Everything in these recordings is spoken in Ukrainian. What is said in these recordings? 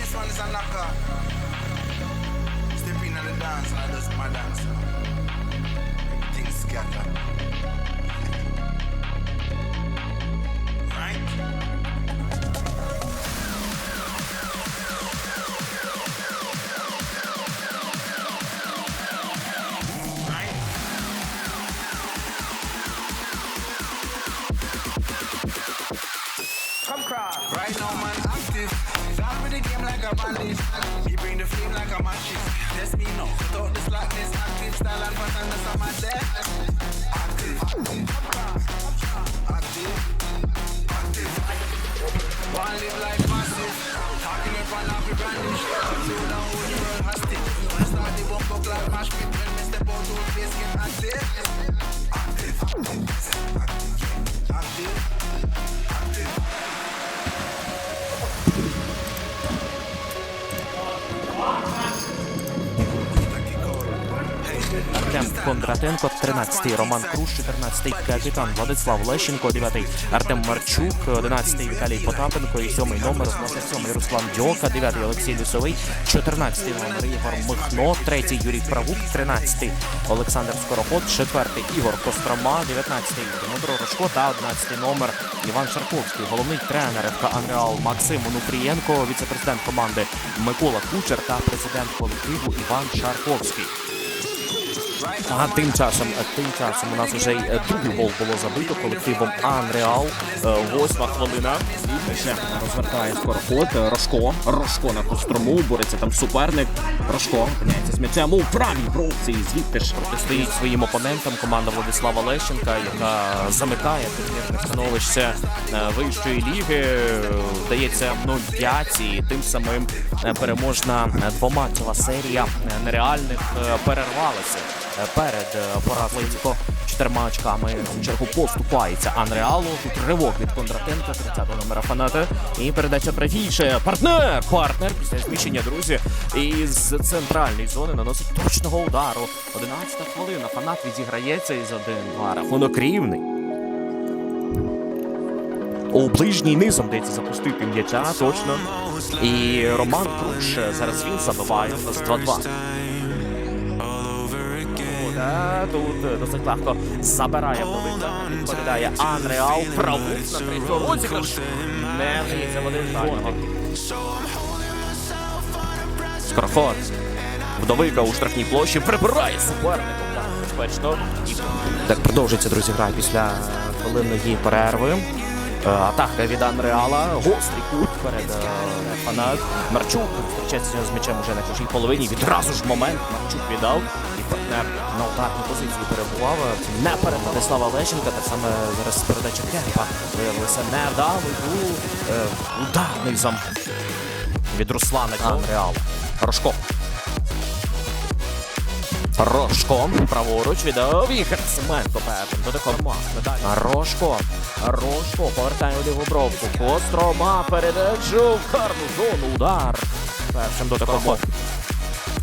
is a knocker. Step in on the dance and I just my dance. Everything scatter. right? Right? this We bring the flame like a matches. Let's me know. Without the slackness, active style and pattern that's a match. Active. Active. Active. One live like massive. Talking in up and happy branding. So the whole world has it. Start the bump up like mash pit when we step out to the face, get active. Кондратенко, 13-й Роман Круш, 14-й капітан Владислав Лещенко, 9-й Артем Марчук, 11-й Віталій Потапенко і 7-й номер 27-й Руслан Дьока, 9-й Олексій Лісовий, 14-й номер Ігор Михно, 3-й Юрій Правук, 13-й Олександр Скороход, 4-й Ігор Кострома, 19-й Дмитро Рожко та 11-й номер Іван Шарковський. Головний тренер ФК Анреал Максим Онупрієнко, віце-президент команди Микола Кучер та президент колективу Іван Шарковський. А тим часом, тим часом у нас вже й е, другий гол було забито колективом Анреал. Е, Восьма хвилина. Ще розвертає скороход. Е, Рожко. Рожко на кострому. Бореться там суперник. Рожко з м'ячем у правій бровці. Звідти ж протистоїть своїм опонентам команда Владислава Лещенка, яка замикає турнірне становище е, вищої ліги. Е, Вдається 0-5 і тим самим е, переможна е, двоматчева серія е, нереальних е, перервалася е, перед е, чотирма очками в чергу поступається Анреалу. Тут ривок від Кондратенка, 30-го номера фаната. І передача правіше. Партнер! Партнер після зміщення, друзі. Із центральної зони наносить точного удару. 11-та хвилина. Фанат відіграється із 1-2. Рахунок рівний. У ближній низом дається запустити м'яча точно. І Роман Круш е, зараз він забиває у нас 2-2. Та, тут е, досить легко забирає вдовиця. Відповідає Анреал. Правусь на третього розіграш. Не вдається в один жодного. Скороход. Вдовика у штрафній площі прибирає суперника. Безпечно. Так продовжується, друзі, гра після хвилинної перерви. Е, Атака від Анреала. Гострий кут перед е, фанат. Марчук зустрічається з м'ячем уже на чужій половині. Відразу ж момент Марчук віддав. І партнер на ударній позиції перебував. Не перед Владислава Лещенка. Так само зараз передача Кемпа виявилася невдалою. Е, Ударний зам від Руслана Анреала. Рожко. Рожко праворуч віддав і Герасименко першим дотиком медаль. Рожко. Рожко повертає у ліву бровку. Кострома передачу в карну зону. Удар. Першим дотиком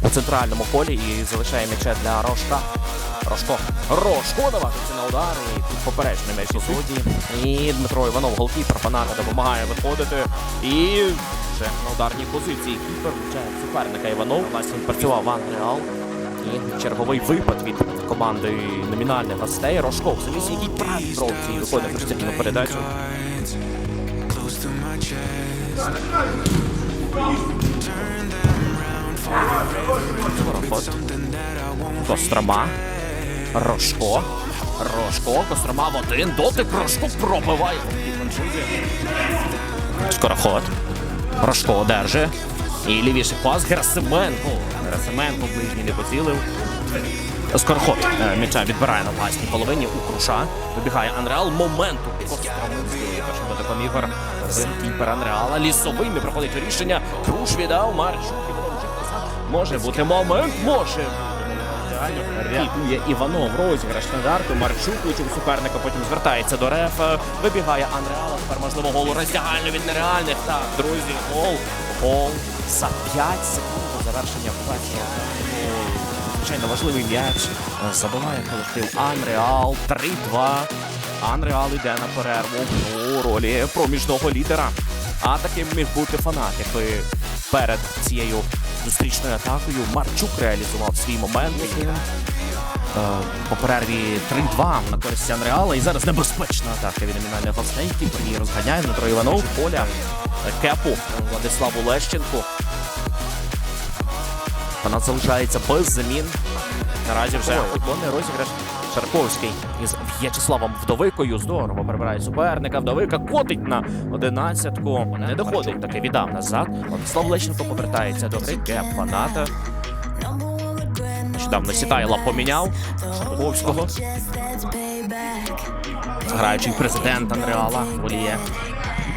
у центральному полі і залишає м'яча для Рожка. Рожко. Рожко наважиться на удар. І тут поперечний м'яч у суді. І Дмитро Іванов, голкіпер фаната, допомагає виходити. І вже на ударній позиції кіпер влучає суперника Іванов. Власне він працював в Анреал. І черговий випад від команди номінальних гостей. Рожко в самісі, який правій бровці виходить на передачу. Кострома. Рожко. Рожко. Кострома в один. Дотик. Рожко пробиває. Скороход. Рожко одержує. І лівіший пас Герасименко. Герасименко ближній не поцілив. Скороход е, м'яча відбирає на власній половині у Круша. Вибігає Анреал. Моменту. Першим Ігор. Кіпер Анреала. Лісовий не проходить рішення. Круш віддав. Марчук. Може бути момент. Може. Рятує Іванов розіграш стандарту. Марчук влучив суперника, потім звертається до рефа. Вибігає Анреала. Тепер можливо голу роздягальню від нереальних. Так, друзі, гол. Гол за 5 секунд до завершення першого. Звичайно, важливий м'яч. Забиває колектив Анреал 3-2. Анреал йде на перерву у ролі проміжного лідера. А таким міг бути фанат, якби перед цією зустрічною атакою. Марчук реалізував свій момент. Е, По перерві 3-2 на користь Реала. І зараз небезпечна атака від номінальних гостей. Кіпер її розганяє Дмитро Іванов. Поля Кепу Владиславу Лещенку. Вона залишається без замін. Наразі вже футбольний розіграш. Шарковський із В'ячеславом Вдовикою. Здорово прибирає суперника. Вдовика котить на одинадцятку. Не доходить, таки віддав назад. Владислав Лещенко повертається до гри. Кеп фаната. Нещодавно Сітайла поміняв Шарковського. Граючий президент Анреала воліє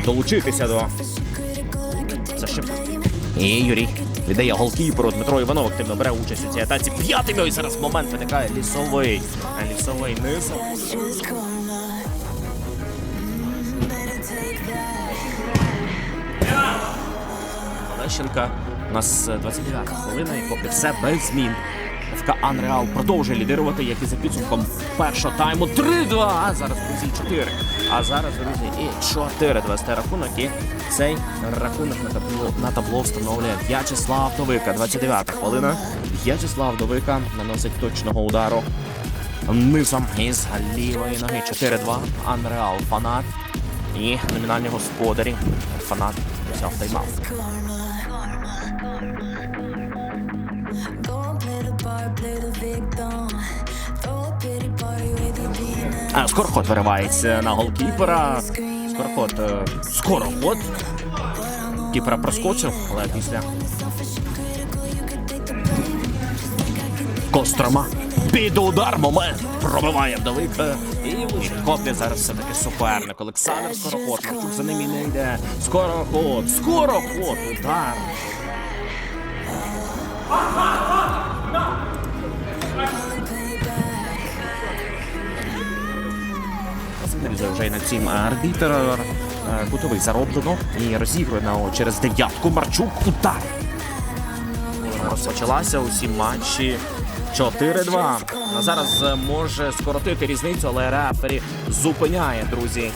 долучитися до защип. І Юрій віддає голкіперу Дмитро Іванов активно бере участь у цій атаці. П'ятим і зараз момент виникає лісовий. Лісовий низом. Лещенка. У нас е, 29 хвилина, і поки все без змін. ФК Анреал продовжує лідирувати, як і за підсумком першого тайму. 3-2, а зараз, друзі, 4. А зараз, друзі, і 4 вести рахунок. І цей рахунок на табло, на табло встановлює В'ячеслав Довика. 29-та хвилина. В'ячеслав Довика наносить точного удару низом із лівої ноги. 4-2. Анреал фанат. І номінальні господарі. Фанат взяв тайм-аут. А, Скороход виривається на голкіпера. Скороход. е, Скороход. Кіпера проскочив, але після Кострома. Під удар момент. Пробиває вдовика. І вихоплює зараз все-таки суперник. Олександр Скороход. Марчук за ним і не йде. Скороход. Скороход. Удар. Вже й на цім арбітер. Е, Кутовий зароблено і розігрує на через дев'ятку Марчук. Удар. Розпочалася усі матчі 4-2. А зараз може скоротити різницю, але рефері зупиняє, друзі.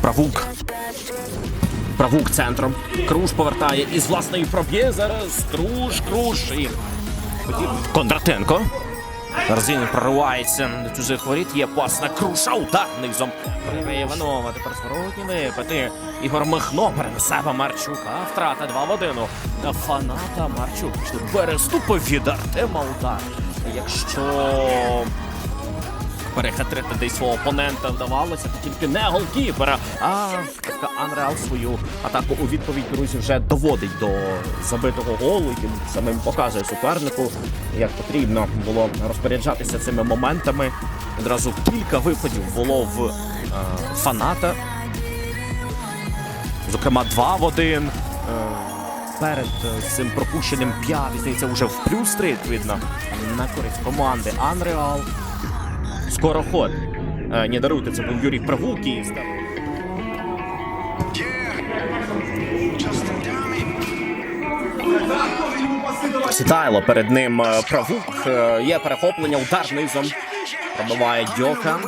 Правук. Правук центром. Круш повертає із власної проб'є. Зараз Круш, Круш. І Кондратенко. Він проривається до чужих воріт. Є пас на Круша. Удар низом. Іванова. Тепер зворотні випити. Ігор Михно перенесе Марчука. Втрата 2 в 1. На фаната Марчук. Переступив від Артема удар. Якщо перехитрити десь свого опонента вдавалося, то тільки не голкіпера, а Анреал свою атаку у відповідь, друзі, вже доводить до забитого голу, і тим самим показує супернику, як потрібно було розпоряджатися цими моментами. Одразу кілька виходів було в е, фаната. Зокрема, два в один. Е, Перед е, цим пропущеним п'ять, здається, вже в плюс три, відповідно, на користь команди Анреал. Скороход. А, Не даруйте, це був Юрій Правук і. Сідайло перед ним е, Правук. Е, Є перехоплення, удар низом. Пробиває Дьока.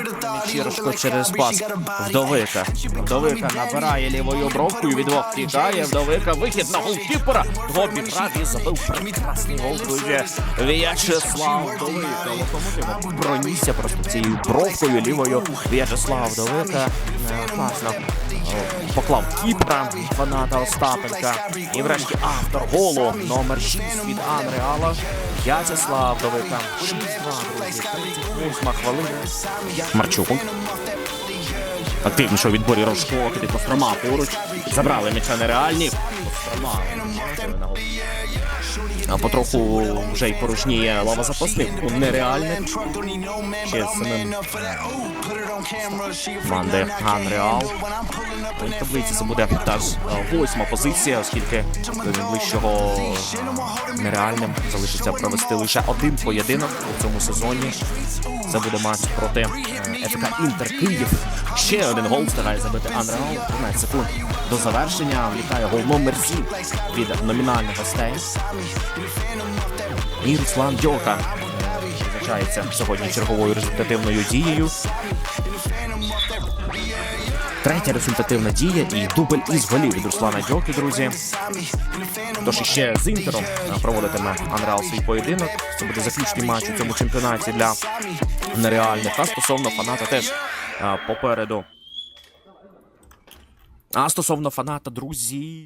Мічірочко через пас. Вдовика. Вдовика набирає лівою бровкою. Від двох втікає. Вдовика. Вихід на голкіпера. Двох підрав і забив прекрасний гол. Друзі. В'ячеслав Вдовика. Локомотив пронісся просто цією бровкою лівою. В'ячеслав Вдовика. Е, Класно. Е, Поклав Кіпра, фаната Остапенка. І врешті автор голу номер 6 від Анреала. В'ячеслав там 6-2, друзі. 38 хвилина. Марчук. Активніше відборі Рожко, куди Кострома поруч. Забрали м'яча нереальні. Кострома. А потроху вже й порожніє лава запасних. У нереальних. Ще з самим команди Анреал. В таблиці це буде та е, восьма позиція, оскільки до найближчого е, нереальним залишиться провести лише один поєдинок у цьому сезоні. Це буде матч проти е, ФК Інтер Київ. Ще один гол старає забити Андреал. 13 секунд до завершення. Влітає гол номер 7 від номінальних гостей. І Руслан Дьока е, визначається сьогодні черговою результативною дією. Третя результативна дія і дубль із голів від Руслана Дьоки, друзі. Тож іще з інтером е, проводитиме Анреал свій поєдинок. Це буде заключний матч у цьому чемпіонаті для нереальних. А стосовно фаната теж е, попереду. А стосовно фаната, друзі.